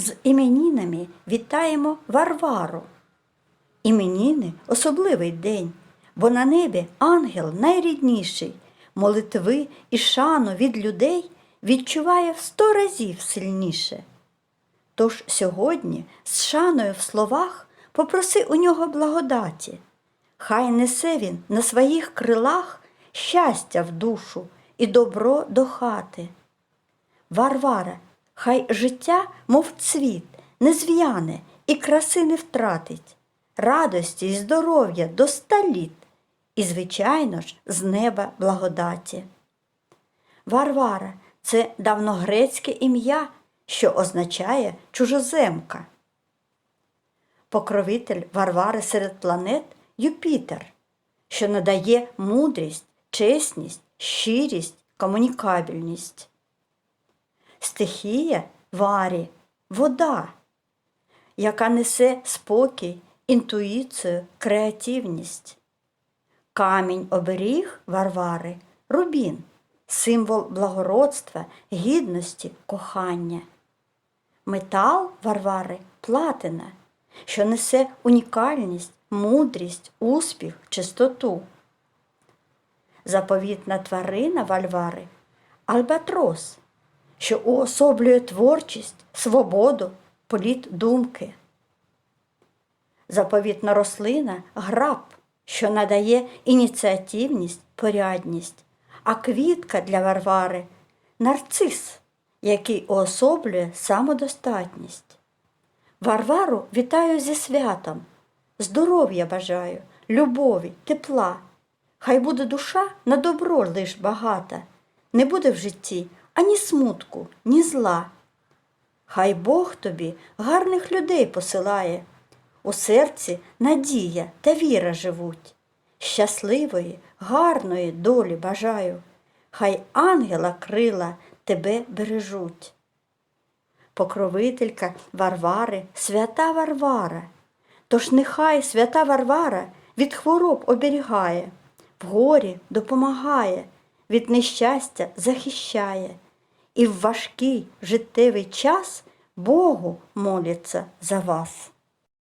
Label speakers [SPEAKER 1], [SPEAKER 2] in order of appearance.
[SPEAKER 1] З іменінами вітаємо Варвару. Іменіни особливий день, бо на небі ангел найрідніший, молитви і шану від людей відчуває в сто разів сильніше. Тож сьогодні з шаною в словах попроси у нього благодаті. Хай несе він на своїх крилах щастя в душу і добро до хати. Варвара, хай життя, мов цвіт, не зв'яне і краси не втратить, радості й здоров'я до ста літ, і, звичайно ж, з неба благодаті. Варвара це давногрецьке ім'я, що означає чужоземка. Покровитель Варвари серед планет Юпітер, що надає мудрість, чесність, щирість, комунікабельність. Стихія варі вода, яка несе спокій, інтуїцію, креативність. Камінь оберіг Варвари рубін, символ благородства, гідності, кохання. Метал Варвари платина, що несе унікальність, мудрість, успіх, чистоту. Заповітна тварина Вальвари Альбатрос, що уособлює творчість, свободу, політ думки. Заповітна рослина граб, що надає ініціативність, порядність, а квітка для Варвари нарцис, який уособлює самодостатність. Варвару вітаю зі святом, здоров'я бажаю, любові, тепла. Хай буде душа на добро лиш багата, не буде в житті ані смутку, ні зла. Хай Бог тобі гарних людей посилає, у серці надія та віра живуть. Щасливої, гарної долі бажаю, хай ангела крила тебе бережуть. Покровителька Варвари, свята Варвара. Тож нехай свята Варвара від хвороб оберігає, в горі допомагає, від нещастя захищає, і в важкий життєвий час Богу моляться за вас.